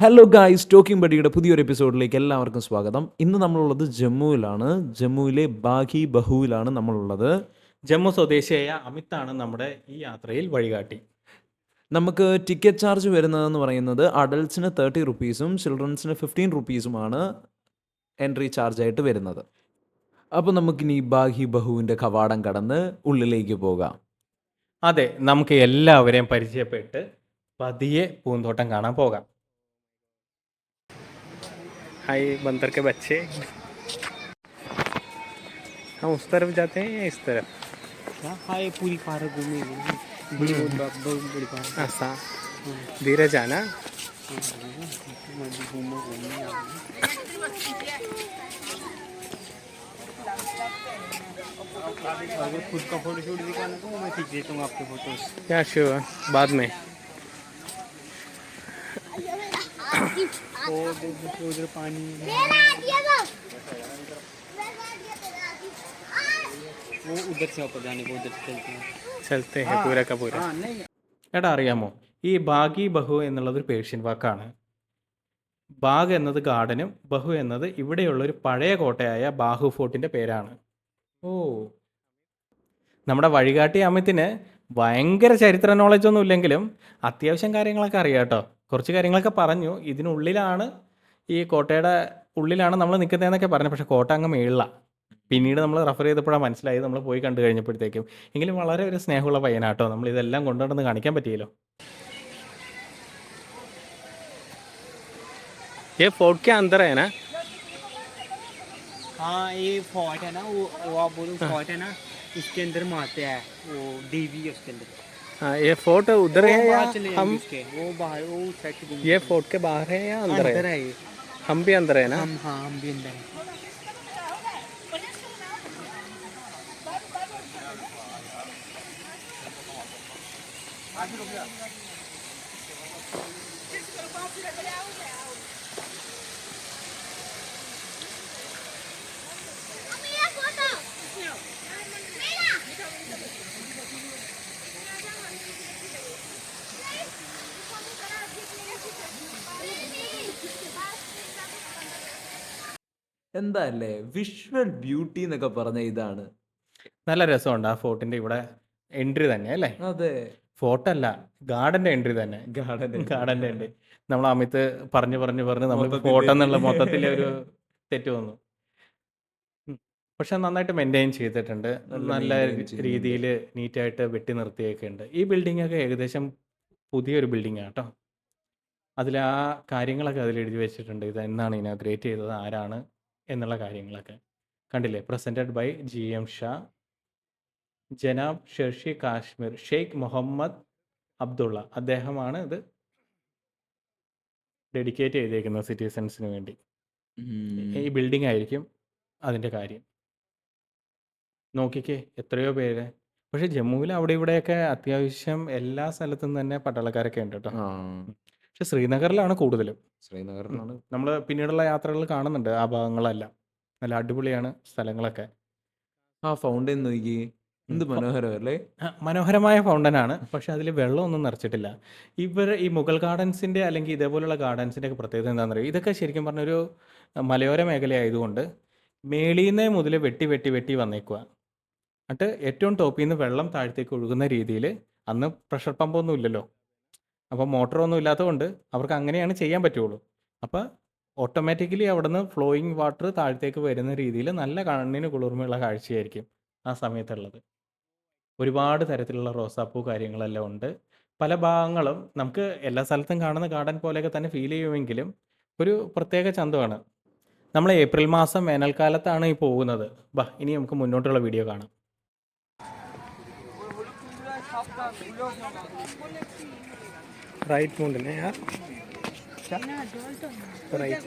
Hello guys talking ബഡിയുടെ പുതിയൊരു എപ്പിസോഡിലേക്ക് എല്ലാവർക്കും സ്വാഗതം. ഇന്ന് നമ്മളുള്ളത് ജമ്മുവിലാണ്. ജമ്മുവിലെ ബാഗി ബഹുവിലാണ് നമ്മളുള്ളത്. ജമ്മു സ്വദേശിയായ അമിതാണ് നമ്മുടെ ഈ യാത്രയിൽ വഴികാട്ടി. നമുക്ക് ടിക്കറ്റ് ചാർജ് വരുന്നതെന്ന് പറയുന്നത് അഡൽട്ട്സിന് തേർട്ടി റുപ്പീസും ചിൽഡ്രൻസിന് ഫിഫ്റ്റീൻ റുപ്പീസുമാണ് എൻട്രി ചാർജായിട്ട് വരുന്നത്. അപ്പോൾ നമുക്കിനി ബാഗി ബഹുവിന്റെ കവാടം കടന്ന് ഉള്ളിലേക്ക് പോകാം. അതെ നമുക്ക് എല്ലാവരെയും പരിചയപ്പെട്ട് പതിയെ പൂന്തോട്ടം കാണാൻ പോകാം. ഹായ് बंदर के बच्चे। हम उस तरफ़ जाते हैं या इस तरफ़? हाँ। ये पूरी पार्क घूमेगी बड़ी पार्क। ऐसा धीरे जाना घूमो अगर खुद का फ़ोटो शूट दिखाना तो मैं खींच देता हूँ आपके फ़ोटोज़। या श्योर बाद में? वो देखो उधर पानी वो उधर से ऊपर जाने को उधर से चलते हैं ചലത്തെ ഹെ പൂര ക പൂര हाँ नहीं എടാ അറിയാമോ ഈ ബാഗി ബഹു എന്നുള്ളത് ഒരു പേർഷ്യൻ വാക്കാണ് ബാഗ് എന്നത് ഗാർഡനും ബഹു എന്നത് ഇവിടെയുള്ള ഒരു പഴയ കോട്ടയായ ബാഹു ഫോർട്ടിന്റെ പേരാണ് ഓ നമ്മുടെ വഴികാട്ടി അമിത്തിന് ഭയങ്കര ചരിത്ര നോളജ് ഒന്നും ഇല്ലെങ്കിലും അത്യാവശ്യം കാര്യങ്ങളൊക്കെ അറിയാം കേട്ടോ കുറച്ച് കാര്യങ്ങളൊക്കെ പറഞ്ഞു ഇതിനുള്ളിലാണ് ഈ കോട്ടയുടെ ഉള്ളിലാണ് നമ്മൾ നിൽക്കുന്നതെന്നൊക്കെ പറഞ്ഞു പക്ഷേ കോട്ട അങ്ങ് മേളില പിന്നീട് നമ്മൾ റെഫർ ചെയ്തപ്പോഴാണ് മനസ്സിലായത് നമ്മൾ പോയി കണ്ടു കഴിഞ്ഞപ്പോഴത്തേക്കും എങ്കിലും വളരെ ഒരു സ്നേഹമുള്ള പയ്യനാട്ടോ നമ്മൾ ഇതെല്ലാം കൊണ്ടുവന്ന് കാണിക്കാൻ പറ്റിയല്ലോ ये फोर्ट के अंदर है ना हाँ ये फोर्ट है ना वो वो आप बोलो फोर्ट है ना उसके अंदर माते हैं वो देवी है उसके अंदर हाँ ये फोर्ट उधर है या हम वो बाहर वो साइड ये फोर्ट के बाहर है या अंदर अंदर है? है ये। हम भी अंदर है ना? हम हाँ हम भी अंदर हैं। എന്താ അല്ലേ വിഷ്വൽ ബ്യൂട്ടി എന്നൊക്കെ പറഞ്ഞ ഇതാണ്. നല്ല രസമുണ്ട് ആ ഫോർട്ടിന്റെ ഇവിടെ എൻട്രി തന്നെ അല്ലേ? അതെ. ഫോർട്ട് അല്ല ഗാർഡന്റെ എൻട്രി തന്നെ ഗാർഡൻ ഗാർഡന്റെ എൻട്രി നമ്മൾ അമിത് പറഞ്ഞു പറഞ്ഞു പറഞ്ഞ് നമ്മൾ ഫോർട്ട് എന്നുള്ള. മൊത്തത്തിലെ ഒരു തെറ്റ് വന്നു. പക്ഷെ നന്നായിട്ട് മെയിന്റെയിൻ ചെയ്തിട്ടുണ്ട്. നല്ല രീതിയിൽ നീറ്റായിട്ട് വെട്ടി നിർത്തിയൊക്കെ ഉണ്ട് ഈ ബിൽഡിംഗ് ഒക്കെ ഏകദേശം പുതിയൊരു ബിൽഡിംഗ് കേട്ടോ അതിൽ ആ കാര്യങ്ങളൊക്കെ അതിൽ എഴുതി വെച്ചിട്ടുണ്ട്. ഇത് എന്നാണ് ഇനോഗ്രേറ്റ് ചെയ്തത്? ആരാണ്? എന്നുള്ള കാര്യങ്ങളൊക്കെ. കണ്ടില്ലേ? Presented by G M Shah ജനാബ് ഷെർഷി Kashmir. Sheikh Mohammad Abdullah. അദ്ദേഹമാണ് ഇത് ഡെഡിക്കേറ്റ് ചെയ്തേക്കുന്നത് സിറ്റിസൺസിന് വേണ്ടി. ഈ ബിൽഡിംഗ് ആയിരിക്കും അതിന്റെ കാര്യം. നോക്കിക്കേ എത്രയോ പേര്. പക്ഷെ ജമ്മുവിൽ അവിടെ ഇവിടെയൊക്കെ അത്യാവശ്യം എല്ലാ സ്ഥലത്തും തന്നെ പട്ടാളക്കാരൊക്കെ ഉണ്ട് കേട്ടോ പക്ഷെ ശ്രീനഗറിലാണ് കൂടുതലും. ശ്രീനഗറിലാണ് നമ്മൾ പിന്നീടുള്ള യാത്രകൾ കാണുന്നുണ്ട് ആ ഭാഗങ്ങളെല്ലാം. നല്ല അടിപൊളിയാണ് സ്ഥലങ്ങളൊക്കെ. ആ ഫൗണ്ടൻ നോക്കി. എന്ത്. മനോഹരമല്ലേ മനോഹരമായ ഫൗണ്ടനാണ് പക്ഷെ അതിൽ വെള്ളമൊന്നും നിറച്ചിട്ടില്ല. ഇവർ ഈ മുഗൾ ഗാർഡൻസിന്റെ അല്ലെങ്കിൽ ഇതേപോലെയുള്ള ഗാർഡൻസിന്റെ ഒക്കെ പ്രത്യേകത എന്താണെന്ന് ഇതൊക്കെ ശരിക്കും പറഞ്ഞൊരു മലയോര മേഖലയായതുകൊണ്ട് മേളീന്നേ മുതൽ വെട്ടി വെട്ടി വെട്ടി വന്നേക്കുക എന്നിട്ട് ഏറ്റവും ടോപ്പിൽ നിന്ന് വെള്ളം താഴത്തേക്ക് ഒഴുകുന്ന രീതിയിൽ അന്ന് പ്രഷർ പമ്പൊന്നും ഇല്ലല്ലോ. അപ്പോൾ മോട്ടറൊന്നും ഇല്ലാത്തതുകൊണ്ട് അവർക്ക് അങ്ങനെയാണ് ചെയ്യാൻ പറ്റുള്ളൂ. അപ്പോൾ ഓട്ടോമാറ്റിക്കലി അവിടെ നിന്ന് ഫ്ലോയിങ് വാട്ടർ താഴത്തേക്ക് വരുന്ന രീതിയിൽ നല്ല കണ്ണിന് കുളിർമയുള്ള കാഴ്ചയായിരിക്കും ആ സമയത്തുള്ളത്. ഒരുപാട് തരത്തിലുള്ള റോസാപ്പൂ കാര്യങ്ങളെല്ലാം ഉണ്ട്. പല ഭാഗങ്ങളും നമുക്ക് എല്ലാ സ്ഥലത്തും കാണുന്ന ഗാർഡൻ പോലെയൊക്കെ തന്നെ ഫീൽ ചെയ്യുമെങ്കിലും ഒരു പ്രത്യേക ചന്തമാണ്. നമ്മൾ ഏപ്രിൽ മാസം വേനൽക്കാലത്താണ് ഈ പോകുന്നത്. ബാ ഇനി നമുക്ക് മുന്നോട്ടുള്ള വീഡിയോ കാണാം. राइट ढूँढने यार क्या राइट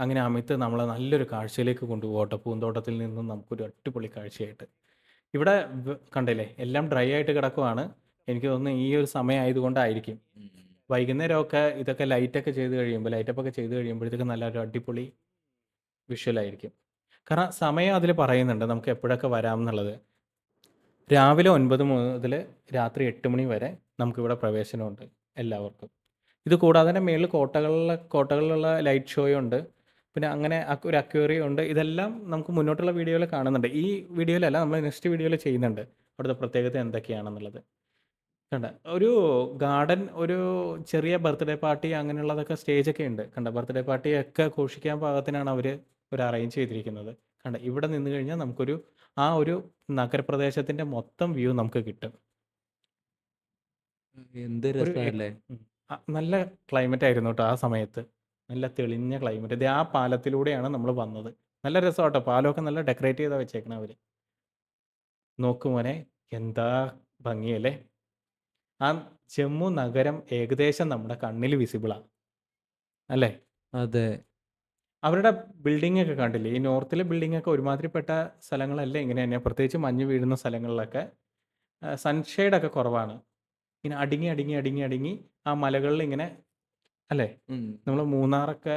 അങ്ങനെ അമിത് നമ്മളെ നല്ലൊരു കാഴ്ചയിലേക്ക് കൊണ്ടുപോകട്ടെ പൂന്തോട്ടത്തിൽ നിന്നും നമുക്കൊരു അടിപൊളി കാഴ്ചയായിട്ട്. ഇവിടെ കണ്ടില്ലേ? എല്ലാം ഡ്രൈ ആയിട്ട് കിടക്കുവാണ്. എനിക്ക് തോന്നുന്നു ഈ ഒരു സമയം ആയതുകൊണ്ടായിരിക്കും വൈകുന്നേരമൊക്കെ ഇതൊക്കെ ലൈറ്റൊക്കെ ചെയ്ത് കഴിയുമ്പോൾ ലൈറ്റപ്പ് ഒക്കെ ചെയ്ത് കഴിയുമ്പോഴത്തേക്ക് നല്ലൊരു അടിപൊളി വിഷ്വലായിരിക്കും കാരണം സമയം അതിൽ പറയുന്നുണ്ട് നമുക്ക് എപ്പോഴൊക്കെ വരാം എന്നുള്ളത്. രാവിലെ ഒൻപത് മുതൽ രാത്രി എട്ട് മണി വരെ നമുക്കിവിടെ പ്രവേശനമുണ്ട് എല്ലാവർക്കും. ഇത് കൂടാതെ തന്നെ മേളിൽ കോട്ടകളിലെ കോട്ടകളിലുള്ള ലൈറ്റ് ഷോയും ഉണ്ട്. പിന്നെ അങ്ങനെ ഒരു അക്വേറിയം ഉണ്ട് ഇതെല്ലാം നമുക്ക് മുന്നോട്ടുള്ള വീഡിയോയിൽ കാണുന്നുണ്ട്. ഈ വീഡിയോയിലല്ല നമ്മൾ നെക്സ്റ്റ് വീഡിയോയിൽ ചെയ്യുന്നുണ്ട്. അവിടുത്തെ പ്രത്യേകത എന്തൊക്കെയാണെന്നുള്ളത്. കണ്ട? ഒരു ഗാർഡൻ ഒരു ചെറിയ ബർത്ത്ഡേ പാർട്ടി അങ്ങനെയുള്ളതൊക്കെ സ്റ്റേജൊക്കെ ഉണ്ട്. കണ്ട? ബർത്ത്ഡേ പാർട്ടി ഒക്കെ ഘോഷിക്കാൻ പാകത്തിനാണ് അവർ ഒരു അറേഞ്ച് ചെയ്തിരിക്കുന്നത്. കണ്ട? ഇവിടെ നിന്ന് കഴിഞ്ഞാൽ നമുക്കൊരു ആ ഒരു നഗരപ്രദേശത്തിന്റെ മൊത്തം വ്യൂ നമുക്ക് കിട്ടും. എന്ത് രസമല്ലേ? നല്ല ക്ലൈമറ്റ് ആയിരുന്നു കേട്ടോ ആ സമയത്ത്. നല്ല തെളിഞ്ഞ ക്ലൈമറ്റ് ഇത് ആ പാലത്തിലൂടെയാണ് നമ്മൾ വന്നത്. നല്ല രസമാട്ടോ പാലമൊക്കെ നല്ല ഡെക്കറേറ്റ് ചെയ്താൽ വെച്ചേക്കണം അവർ നോക്കുമോനെ എന്താ ഭംഗിയല്ലേ ആ ജമ്മു നഗരം ഏകദേശം നമ്മുടെ കണ്ണിൽ വിസിബിളാണ് അല്ലേ? അതെ. അവരുടെ ബിൽഡിംഗ് ഒക്കെ കണ്ടില്ലേ? ഈ നോർത്തിലെ ബിൽഡിംഗ് ഒക്കെ ഒരുമാതിരിപ്പെട്ട സ്ഥലങ്ങളല്ല? ഇങ്ങനെ തന്നെ പ്രത്യേകിച്ച് മഞ്ഞ് വീഴുന്ന സ്ഥലങ്ങളിലൊക്കെ. സൺഷെയ്ഡൊക്കെ കുറവാണ്. ഇങ്ങനെ അടുങ്ങി അടുങ്ങി അടുങ്ങി അടുങ്ങി ആ മലകളിൽ ഇങ്ങനെ അല്ലേ. നമ്മൾ മൂന്നാറൊക്കെ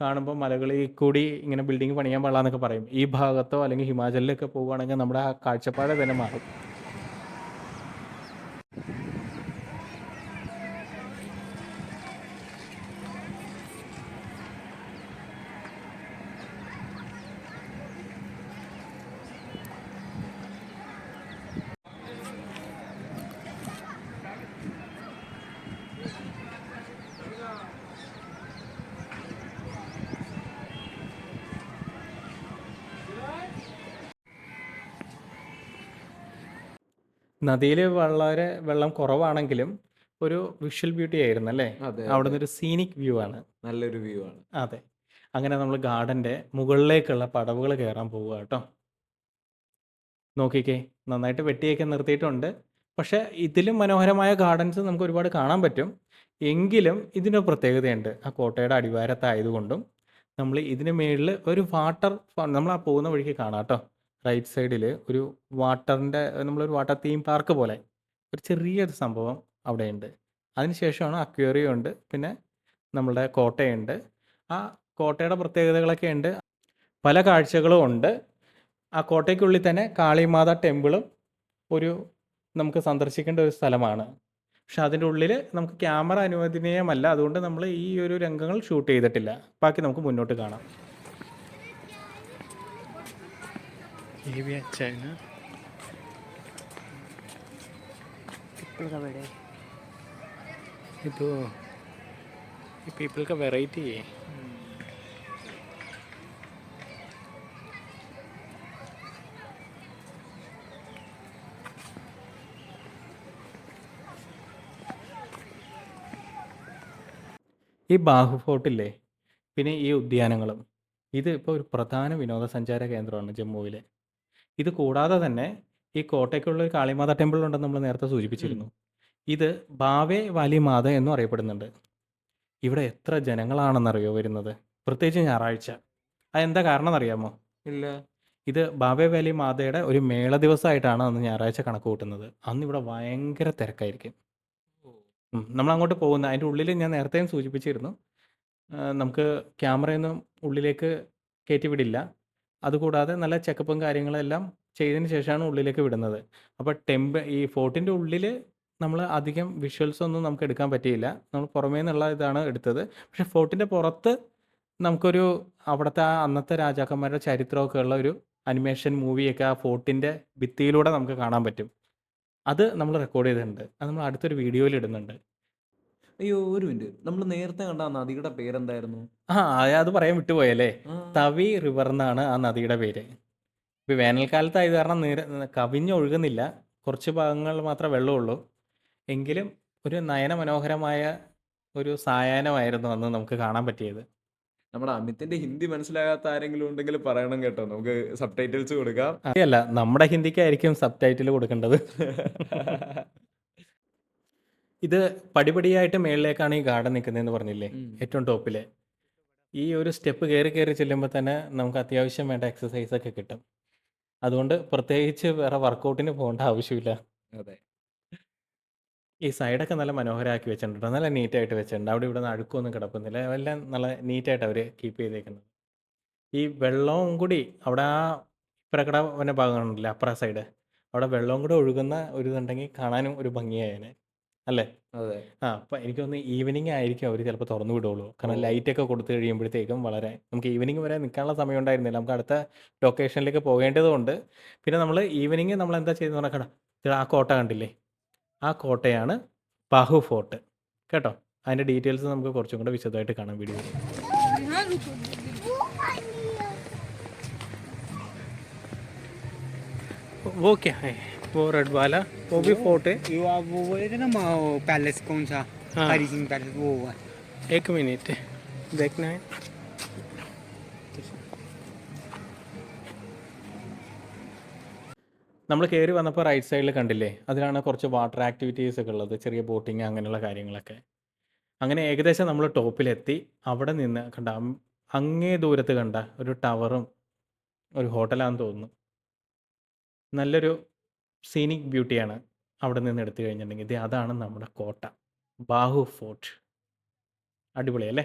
കാണുമ്പോൾ മലകളിൽ കൂടി ഇങ്ങനെ ബിൽഡിംഗ് പണിയാൻ പാടില്ലാന്നൊക്കെ പറയും. ഈ ഭാഗത്തോ അല്ലെങ്കിൽ ഹിമാചലിലൊക്കെ പോവുകയാണെങ്കിൽ നമ്മുടെ ആ കാഴ്ചപ്പാട് തന്നെ മാറും. നദിയിൽ വളരെ വെള്ളം കുറവാണെങ്കിലും ഒരു വിഷ്വൽ ബ്യൂട്ടി ആയിരുന്നു അല്ലേ? അതെ അവിടെ നിന്ന് ഒരു സീനിക് വ്യൂ ആണ്. നല്ലൊരു വ്യൂ ആണ്. അതെ. അങ്ങനെ നമ്മൾ ഗാർഡന്റെ മുകളിലേക്കുള്ള പടവുകൾ കയറാൻ പോവുക കേട്ടോ. നോക്കിക്കേ നന്നായിട്ട് വെട്ടിയൊക്കെ നിർത്തിയിട്ടുണ്ട്. പക്ഷേ ഇതിലും മനോഹരമായ ഗാർഡൻസ് നമുക്ക് ഒരുപാട് കാണാൻ പറ്റും. എങ്കിലും ഇതിനൊരു പ്രത്യേകതയുണ്ട്. ആ കോട്ടയുടെ അടിവാരത്തായതുകൊണ്ടും നമ്മൾ ഇതിന് മേളിൽ ഒരു വാട്ടർ നമ്മൾ ആ പോകുന്ന വഴിക്ക് കാണാം കേട്ടോ. റൈറ്റ് സൈഡിൽ ഒരു വാട്ടറിന്റെ നമ്മളൊരു വാട്ടർ തീം പാർക്ക് പോലെ ഒരു ചെറിയൊരു സംഭവം അവിടെയുണ്ട്. അതിനുശേഷമാണ് അക്വേറിയം ഉണ്ട് പിന്നെ നമ്മളുടെ കോട്ടയുണ്ട്. ആ കോട്ടയുടെ പ്രത്യേകതകളൊക്കെ ഉണ്ട്. പല കാഴ്ചകളും ഉണ്ട്. ആ കോട്ടയ്ക്കുള്ളിൽ തന്നെ കാളിമാത ടെമ്പിളും ഒരു നമുക്ക് സന്ദർശിക്കേണ്ട ഒരു സ്ഥലമാണ്. പക്ഷെ അതിന്റെ ഉള്ളിൽ നമുക്ക് ക്യാമറ അനുവദനീയമല്ല. അതുകൊണ്ട് നമ്മൾ ഈ ഒരു രംഗങ്ങൾ ഷൂട്ട് ചെയ്തിട്ടില്ല. ബാക്കി നമുക്ക് മുന്നോട്ട് കാണാം. ఏవి వచ్చాయన ಪೀಪಲ್ಕ ಬೇಡ ಇದು ഈ ബാഹു ഫോർട്ടില്ലേ? പിന്നെ ഈ ഉദ്യാനങ്ങളും. ഇത് ഇപ്പോൾ ഒരു പ്രധാന വിനോദസഞ്ചാര കേന്ദ്രമാണ് ജമ്മുവിലെ. ഇത് കൂടാതെ തന്നെ ഈ കോട്ടയ്ക്കുള്ള ഒരു കാളിമാത ടെമ്പിൾ ഉണ്ടെന്ന് നമ്മൾ നേരത്തെ സൂചിപ്പിച്ചിരുന്നു. ഇത് ബാവേ വാലിമാത എന്നും അറിയപ്പെടുന്നുണ്ട്. ഇവിടെ എത്ര ജനങ്ങളാണെന്നറിയോ വരുന്നത്? പ്രത്യേകിച്ച് ഞായറാഴ്ച. അതെന്താ കാരണം അറിയാമോ? ഇല്ല. ഇത് ഭാവേ വാലി മാതയുടെ ഒരു മേള ദിവസമായിട്ടാണ് അന്ന് ഞായറാഴ്ച കണക്ക് കൂട്ടുന്നത്. അന്ന് ഇവിടെ ഭയങ്കര തിരക്കായിരിക്കും. നമ്മൾ അങ്ങോട്ട് പോകുന്ന അതിന്റെ ഉള്ളിൽ ഞാൻ നേരത്തെയും സൂചിപ്പിച്ചിരുന്നു. നമുക്ക് ക്യാമറയൊന്നും ഉള്ളിലേക്ക് കയറ്റി വിടില്ല. അതുകൂടാതെ നല്ല ചെക്കപ്പും കാര്യങ്ങളെല്ലാം ചെയ്തതിന് ശേഷമാണ് ഉള്ളിലേക്ക് വിടുന്നത്. അപ്പോൾ ടെമ്പ ഈ ഫോർട്ടിന്റെ ഉള്ളിൽ നമ്മൾ അധികം വിഷ്വൽസ് ഒന്നും നമുക്ക് എടുക്കാൻ പറ്റിയില്ല. നമ്മൾ പുറമേ നിന്നുള്ള ഇതാണ് എടുത്തത്. പക്ഷെ ഫോർട്ടിന്റെ പുറത്ത് നമുക്കൊരു അവിടുത്തെ ആ അന്നത്തെ രാജാക്കന്മാരുടെ ചരിത്രമൊക്കെ ഉള്ള ഒരു അനിമേഷൻ മൂവിയൊക്കെ ആ ഫോർട്ടിന്റെ ഭിത്തിയിലൂടെ നമുക്ക് കാണാൻ പറ്റും. അത് നമ്മൾ റെക്കോർഡ് ചെയ്തിട്ടുണ്ട്. അത് നമ്മൾ അടുത്തൊരു വീഡിയോയിൽ ഇടുന്നുണ്ട്. അയ്യോ ഒരു മിനിറ്റ്. നമ്മൾ നേരത്തെ കണ്ട ആ നദിയുടെ പേരെന്തായിരുന്നു? ആ അത് പറയാൻ വിട്ടുപോയല്ലേ? തവി റിവർ എന്നാണ് ആ നദിയുടെ പേര്. ഇപ്പോൾ വേനൽക്കാലത്തായത് കാരണം നീര കവിഞ്ഞൊഴുകുന്നില്ല. കുറച്ച് ഭാഗങ്ങൾ മാത്രമേ വെള്ളമുള്ളൂ. എങ്കിലും ഒരു നയനമനോഹരമായ ഒരു സായാഹ്നമായിരുന്നു അന്ന് നമുക്ക് കാണാൻ പറ്റിയത്. നമ്മുടെ അമിത്തിന്റെ ഹിന്ദി മനസ്സിലാകാത്ത ആരെങ്കിലും ഉണ്ടെങ്കിൽ പറയണം കേട്ടോ. നമുക്ക് സബ് ടൈറ്റിൽസ് കൊടുക്കാം. അല്ല നമ്മുടെ ഹിന്ദിക്കായിരിക്കും സബ് ടൈറ്റിൽ കൊടുക്കേണ്ടത്. ഇത് പടിപടിയായിട്ട് മേളിലേക്കാണ് ഈ ഗാർഡൻ നിൽക്കുന്നതെന്ന് പറഞ്ഞില്ലേ? ഏറ്റവും ടോപ്പിൽ ഈ ഒരു സ്റ്റെപ്പ് കയറി കയറി ചെല്ലുമ്പോൾ തന്നെ നമുക്ക് അത്യാവശ്യം വേണ്ട എക്സസൈസ് ഒക്കെ കിട്ടും. അതുകൊണ്ട് പ്രത്യേകിച്ച് വേറെ വർക്കൗട്ടിന് പോകേണ്ട ആവശ്യമില്ല. അതെ. ഈ സൈഡൊക്കെ നല്ല മനോഹരമാക്കി വെച്ചിട്ടുണ്ട് നല്ല നീറ്റായിട്ട് വെച്ചിട്ടുണ്ട്. അവിടെ ഇവിടെ നിന്ന് അഴുക്കൊന്നും കിടക്കുന്നില്ല. എല്ലാം നല്ല നീറ്റായിട്ട് അവർ കീപ്പ് ചെയ്തേക്കുന്നത്. ഈ വെള്ളവും കൂടി അവിടെ ആ പ്രകടന ഭാഗമാണല്ലോ അപ്പുറ സൈഡ് അവിടെ വെള്ളവും കൂടെ ഒഴുകുന്ന ഒരു ഇതുണ്ടെങ്കിൽ കാണാനും ഒരു ഭംഗിയായേനെ. അല്ലേ? അതെ. ആ അപ്പൊ എനിക്ക് തോന്നുന്നു ഈവനിങ് ആയിരിക്കും അവർ ചിലപ്പോൾ തുറന്നു വിടുള്ളൂ. കാരണം ലൈറ്റ് ഒക്കെ കൊടുത്തു കഴിയുമ്പോഴത്തേക്കും വളരെ നമുക്ക് ഈവനിങ് വരെ നിൽക്കാനുള്ള സമയം ഉണ്ടായിരുന്നില്ല. നമുക്ക് അടുത്ത ലൊക്കേഷനിലേക്ക് പോകേണ്ടതുകൊണ്ട് പിന്നെ നമ്മൾ ഈവനിങ് നമ്മൾ എന്താ ചെയ്യുന്ന പറഞ്ഞാൽ ആ കോട്ട കണ്ടില്ലേ? ആ കോട്ടയാണ് ബാഹു ഫോർട്ട് കേട്ടോ? അതിന്റെ ഡീറ്റെയിൽസ് നമുക്ക് കുറച്ചും കൂടെ വിശദമായിട്ട് കാണാം വീഡിയോ ഓക്കെ. वो रेड वाला वो भी फोर्ट है ये आप वो बोले थे ना मा- वो पैलेस कौन सा हाँ। हरी सिंह पैलेस वो हुआ एक मिनट देखना है നമ്മൾ കയറി വന്നപ്പോൾ റൈറ്റ് സൈഡിൽ കണ്ടില്ലേ അതിലാണ് കുറച്ച് വാട്ടർ ആക്ടിവിറ്റീസ് ഒക്കെ ഉള്ളത് ചെറിയ ബോട്ടിങ് അങ്ങനെയുള്ള കാര്യങ്ങളൊക്കെ അങ്ങനെ ഏകദേശം നമ്മൾ ടോപ്പിലെത്തി അവിടെ നിന്ന് കണ്ട അം- അങ്ങേ ദൂരത്ത് കണ്ട ഒരു ടവറും ഒരു ഹോട്ടലാന്ന് തോന്നുന്നു നല്ലൊരു സീനിക് ബ്യൂട്ടിയാണ് അവിടെ നിന്ന് എടുത്തു കഴിഞ്ഞിട്ടുണ്ടെങ്കിൽ. ഇത് അതാണ് നമ്മുടെ കോട്ട. ബാഹു ഫോർട്ട്. അടിപൊളിയല്ലേ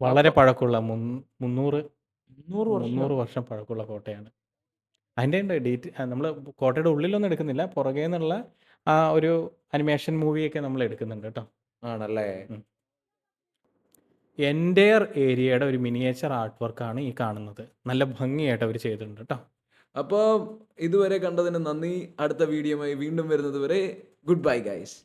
വളരെ പഴക്കമുള്ള മുന്നൂറ് മുന്നൂറ് വർഷം പഴക്കമുള്ള കോട്ടയാണ്. അതിന്റെ ഉണ്ട് ഡീറ്റ്? നമ്മൾ കോട്ടയുടെ ഉള്ളിലൊന്നും എടുക്കുന്നില്ല. പുറകെ നിന്നുള്ള ആ ഒരു അനിമേഷൻ മൂവിയൊക്കെ നമ്മൾ എടുക്കുന്നുണ്ട് കേട്ടോ. ആണല്ലേ? എന്റെയർ ഏരിയയുടെ ഒരു മിനിയേച്ചർ ആർട്ട് വർക്കാണ് ഈ കാണുന്നത്. നല്ല ഭംഗിയായിട്ട് അവർ ചെയ്തിട്ടുണ്ട് കേട്ടോ. അപ്പോൾ ഇതുവരെ കണ്ടതിന് നന്ദി. അടുത്ത വീഡിയോയുമായി വീണ്ടും വരുന്നത് വരെ ഗുഡ് ബൈ ഗൈസ്